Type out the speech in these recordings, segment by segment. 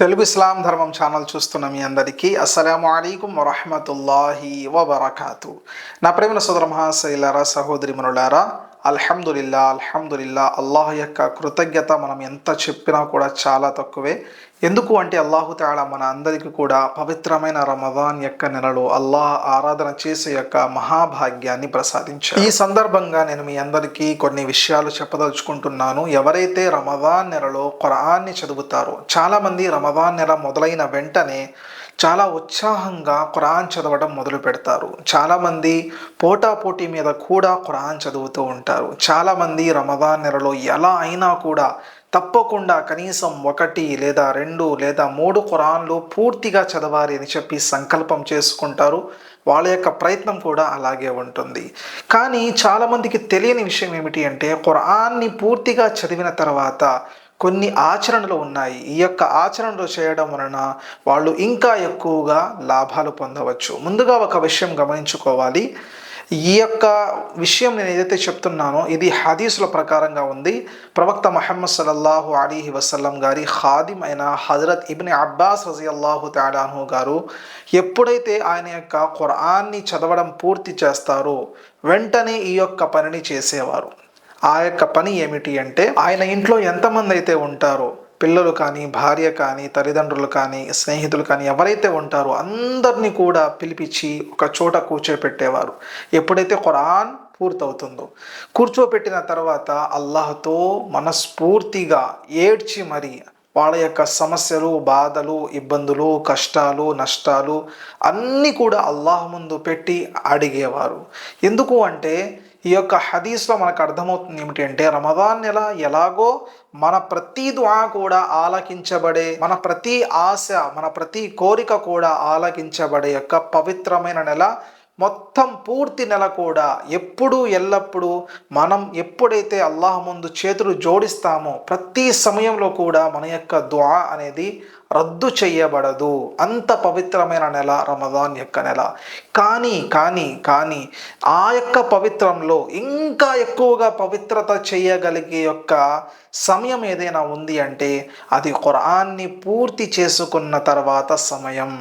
తెలుగు ఇస్లాం ధర్మం ఛానల్ చూస్తున్న మీ అందరికీ అస్సలాము అలైకుం వరహమతుల్లాహి వబర్కాతు. నా ప్రేమ సోదర మహాశైలారా సహోదరి మనులారా అల్హమ్దులిల్లా అల్హమ్దులిల్లా. అల్లాహ్ యొక్క కృతజ్ఞత మనం ఎంత చెప్పినా కూడా చాలా తక్కువే. ఎందుకు అంటే అల్లాహు తేడా మన అందరికీ కూడా పవిత్రమైన రమదాన్ యొక్క నెలలో అల్లాహ్ ఆరాధన చేసే యొక్క మహాభాగ్యాన్ని ప్రసాదించారు. ఈ సందర్భంగా నేను మీ అందరికీ కొన్ని విషయాలు చెప్పదలుచుకుంటున్నాను. ఎవరైతే రమదాన్ నెలలో ఖురాన్ని చదువుతారో చాలామంది రమదాన్ నెల మొదలైన వెంటనే చాలా ఉత్సాహంగా ఖురాన్ చదవడం మొదలు పెడతారు. చాలామంది పోటాపోటీ మీద కూడా ఖురాన్ చదువుతూ ఉంటారు. చాలామంది రమదాన్ నెలలో ఎలా అయినా కూడా తప్పకుండా కనీసం ఒకటి లేదా రెండు లేదా మూడు ఖురాన్లు పూర్తిగా చదవాలి అని చెప్పి సంకల్పం చేసుకుంటారు. వాళ్ళ యొక్క ప్రయత్నం కూడా అలాగే ఉంటుంది. కానీ చాలామందికి తెలియని విషయం ఏమిటి అంటే ఖురాన్ని పూర్తిగా చదివిన తర్వాత కొన్ని ఆచరణలు ఉన్నాయి. ఈ యొక్క ఆచరణలు చేయడం వలన వాళ్ళు ఇంకా ఎక్కువగా లాభాలు పొందవచ్చు. ముందుగా ఒక విషయం గమనించుకోవాలి. ఈ యొక్క విషయం నేను ఏదైతే చెప్తున్నానో ఇది హదీసుల ప్రకారంగా ఉంది. ప్రవక్త మహమ్మద్ సల్లల్లాహు అలీహి వసల్లం గారి ఖాదిం అయిన హజరత్ ఇబ్ని అబ్బాస్ రజియల్లాహు తాలాహు గారు ఎప్పుడైతే ఆయన యొక్క ఖురాన్ని చదవడం పూర్తి చేస్తారో వెంటనే ఈ యొక్క పనిని చేసేవారు. ఆ యొక్క పని ఏమిటి అంటే ఆయన ఇంట్లో ఎంతమంది అయితే ఉంటారో పిల్లలు కానీ భార్య కానీ తల్లిదండ్రులు కానీ స్నేహితులు కానీ ఎవరైతే ఉంటారో అందరినీ కూడా పిలిపించి ఒక చోట కూర్చోపెట్టేవారు. ఎప్పుడైతే ఖురాన్ పూర్తవుతుందో కూర్చోపెట్టిన తర్వాత అల్లాహతో మనస్ఫూర్తిగా ఏడ్చి మరి వాళ్ళ యొక్క సమస్యలు బాధలు ఇబ్బందులు కష్టాలు నష్టాలు అన్నీ కూడా అల్లాహ్ ముందు పెట్టి అడిగేవారు. ఎందుకు అంటే ఈ యొక్క హదీస్లో మనకు అర్థమవుతుంది ఏమిటి అంటే రమదాన్ నెల ఎలాగో మన ప్రతి దుఆ కూడా ఆలకించబడే మన ప్రతి ఆశ మన ప్రతి కోరిక కూడా ఆలకించబడే యొక్క పవిత్రమైన నెల మొత్తం పూర్తి నెల కూడా ఎప్పుడు ఎల్లప్పుడూ మనం ఎప్పుడైతే అల్లాహ్ ముందు చేతులు జోడిస్తామో ప్రతి సమయంలో కూడా మన యొక్క దువా అనేది రద్దు చేయబడదు. అంత పవిత్రమైన నెల రమదాన్ యొక్క నెల. కానీ కానీ కానీ ఆ యొక్క పవిత్రంలో ఇంకా ఎక్కువగా పవిత్రత చేయగలిగే యొక్క సమయం ఏదైనా ఉంది అంటే అది ఖురాన్ని పూర్తి చేసుకున్న తర్వాత సమయం.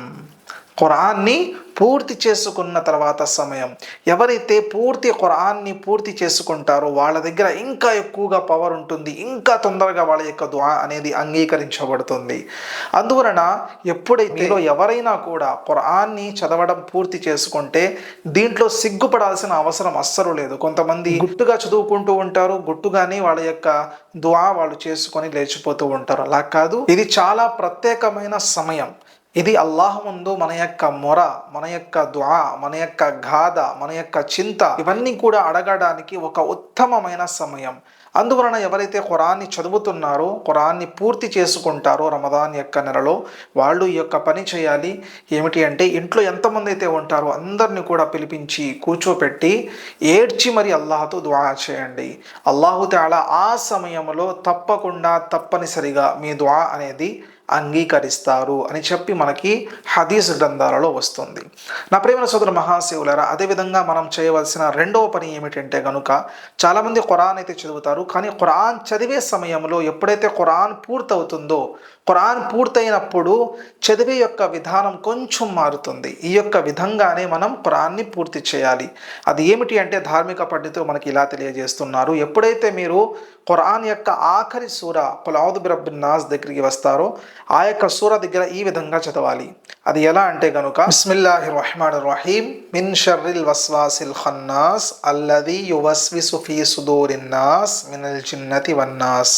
ఖురాన్ని పూర్తి చేసుకున్న తర్వాత సమయం. ఎవరైతే పూర్తి ఖురాన్ని పూర్తి చేసుకుంటారో వాళ్ళ దగ్గర ఇంకా ఎక్కువగా పవర్ ఉంటుంది ఇంకా తొందరగా వాళ్ళ యొక్క దుఆ అనేది అంగీకరించబడుతుంది. అందువలన ఎప్పుడైతే మీలో ఎవరైనా కూడా ఖురాన్ని చదవడం పూర్తి చేసుకుంటే దీంట్లో సిగ్గుపడాల్సిన అవసరం అస్సలు లేదు. కొంతమంది గుట్టుగా చదువుకుంటూ ఉంటారు గుట్టుగానే వాళ్ళ యొక్క దుఆ వాళ్ళు చేసుకొని లేచిపోతూ ఉంటారు. అలా కాదు. ఇది చాలా ప్రత్యేకమైన సమయం. ఇది అల్లాహ్ ముందు మన యొక్క మొర మన యొక్క దుఆ మన యొక్క గాథ మన యొక్క చింత ఇవన్నీ కూడా అడగడానికి ఒక ఉత్తమమైన సమయం. అందువలన ఎవరైతే ఖురాన్ని చదువుతున్నారో ఖురాన్ని పూర్తి చేసుకుంటారో రమదాన్ యొక్క నెలలో వాళ్ళు ఈ యొక్క పని చేయాలి. ఏమిటి అంటే ఇంట్లో ఎంతమంది అయితే ఉంటారో అందరిని కూడా పిలిపించి కూర్చోపెట్టి ఏడ్చి మరి అల్లాహతో ద్వా చేయండి. అల్లాహు తాలా ఆ సమయంలో తప్పకుండా తప్పనిసరిగా మీ ద్వా అనేది అంగీకరిస్తారు అని చెప్పి మనకి హదీస్ గ్రంథాలలో వస్తుంది. నా ప్రేమ సోదరు మహాశివులరా అదేవిధంగా మనం చేయవలసిన రెండవ పని ఏమిటంటే కనుక చాలామంది ఖురాన్ అయితే చదువుతారు కానీ ఖురాన్ చదివే సమయంలో ఎప్పుడైతే ఖురాన్ పూర్తవుతుందో ఖురాన్ పూర్తయినప్పుడు చదివే యొక్క విధానం కొంచెం మారుతుంది. ఈ యొక్క విధంగానే మనం ఖురాన్ని పూర్తి చేయాలి. అది ఏమిటి అంటే ధార్మిక పండితులు మనకి ఇలా తెలియజేస్తున్నారు. ఎప్పుడైతే మీరు ఖురాన్ యొక్క ఆఖరి సూర కులావుద్ బిరబ్బిన్ నాజ్ దగ్గరికి వస్తారో ఆ యొక్క సూర దగ్గర ఈ విధంగా చదవాలి. అది ఎలా అంటే గనుక బిస్మిల్లాహి రహమాన్ రహీం మిన్ షర్రిల్ వస్వాసిల్ ఖన్నాస్ అల్లది యువస్వి సుఫీ సుదూరిన్నాస్ మినల్ చిన్నతి వన్నాస్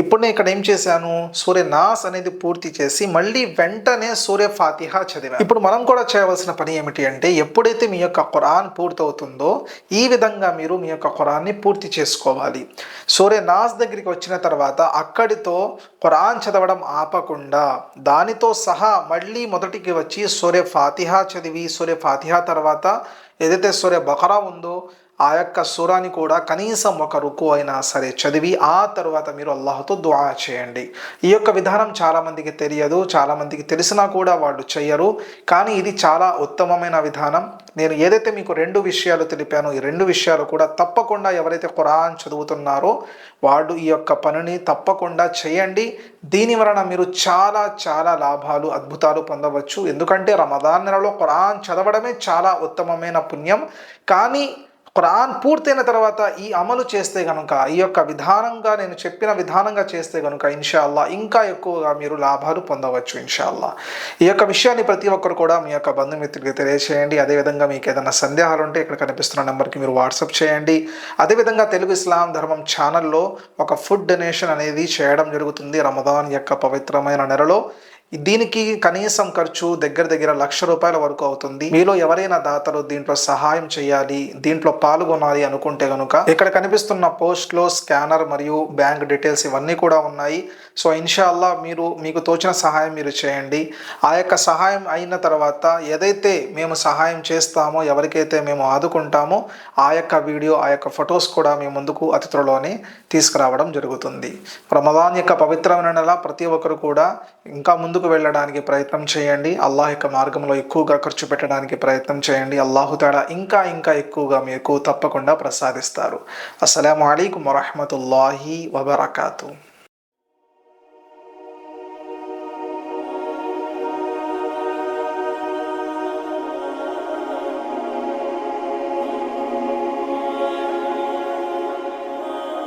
ఇప్పుడు నేను ఇక్కడ ఏం చేశాను? సూర్య నాస్ అనేది పూర్తి చేసి మళ్ళీ వెంటనే సూర్య ఫాతిహా చదివాను. ఇప్పుడు మనం కూడా చేయవలసిన పని ఏమిటి అంటే ఎప్పుడైతే మీ యొక్క ఖురాన్ పూర్తవుతుందో ఈ విధంగా మీరు మీ యొక్క ఖురాన్ని పూర్తి చేసుకోవాలి. సూర్య నాస్ దగ్గరికి వచ్చిన తర్వాత అక్కడితో ఖురాన్ చదవడం ఆపకుండా దానితో సహా మళ్ళీ మొదటికి వచ్చి సూర్య ఫాతిహా చదివి సూర్య ఫాతిహా తర్వాత ఏదైతే సూర్య బకరా ఉందో ఆ యొక్క సూరాని కూడా కనీసం ఒక రుకు అయినా సరే చదివి ఆ తర్వాత మీరు అల్లాహతో దుఆ చేయండి. ఈ యొక్క విధానం చాలామందికి తెలియదు చాలామందికి తెలిసినా కూడా వాళ్ళు చెయ్యరు. కానీ ఇది చాలా ఉత్తమమైన విధానం. నేను ఏదైతే మీకు రెండు విషయాలు తెలిపానో ఈ రెండు విషయాలు కూడా తప్పకుండా ఎవరైతే ఖురాన్ చదువుతున్నారో వాళ్ళు ఈ యొక్క పనిని తప్పకుండా చేయండి. దీని వలన మీరు చాలా చాలా లాభాలు అద్భుతాలు పొందవచ్చు. ఎందుకంటే రమదాన్ నెలలో ఖురాన్ చదవడమే చాలా ఉత్తమమైన పుణ్యం. కానీ ఖురాన్ పూర్తయిన తర్వాత ఈ అమలు చేస్తే కనుక ఈ యొక్క విధానంగా నేను చెప్పిన విధానంగా చేస్తే కనుక ఇన్షాల్లా ఇంకా ఎక్కువగా మీరు లాభాలు పొందవచ్చు ఇన్షాల్లా ఈ యొక్క విషయాన్ని ప్రతి ఒక్కరు కూడా మీ యొక్క బంధుమిత్రులకి తెలియచేయండి. అదేవిధంగా మీకు ఏదైనా సందేహాలు ఉంటే ఇక్కడ కనిపిస్తున్న నెంబర్కి మీరు వాట్సాప్ చేయండి. అదేవిధంగా తెలుగు ఇస్లాం ధర్మం ఛానల్లో ఒక ఫుడ్ డొనేషన్ అనేది చేయడం జరుగుతుంది రమదాన్ యొక్క పవిత్రమైన నెలలో. దీనికి కనీసం ఖర్చు దగ్గర దగ్గర లక్ష రూపాయల వరకు అవుతుంది. మీలో ఎవరైనా దాతలు దీంట్లో సహాయం చేయాలి దీంట్లో పాల్గొనాలి అనుకుంటే కనుక ఇక్కడ కనిపిస్తున్న పోస్ట్లో స్కానర్ మరియు బ్యాంక్ డీటెయిల్స్ ఇవన్నీ కూడా ఉన్నాయి. సో ఇన్షాల్లా మీరు మీకు తోచిన సహాయం మీరు చేయండి. ఆ యొక్క సహాయం అయిన తర్వాత ఏదైతే మేము సహాయం చేస్తామో ఎవరికైతే మేము ఆదుకుంటామో ఆ యొక్క వీడియో ఆ యొక్క ఫొటోస్ కూడా మీ ముందుకు అతి త్వరలోనే తీసుకురావడం జరుగుతుంది. రమదాన్ యొక్క పవిత్రమైన నెల ప్రతి ఒక్కరు కూడా ఇంకా ముందుకు వెళ్ళడానికి ప్రయత్నం చేయండి. అల్లాహ్ యొక్క మార్గంలో ఎక్కువగా ఖర్చు పెట్టడానికి ప్రయత్నం చేయండి. అల్లాహుతాడా ఇంకా ఇంకా ఎక్కువగా మీకు తప్పకుండా ప్రసాదిస్తారు. అస్సలం అయికం వరహమతుల్లాహి వబర్కాతూ.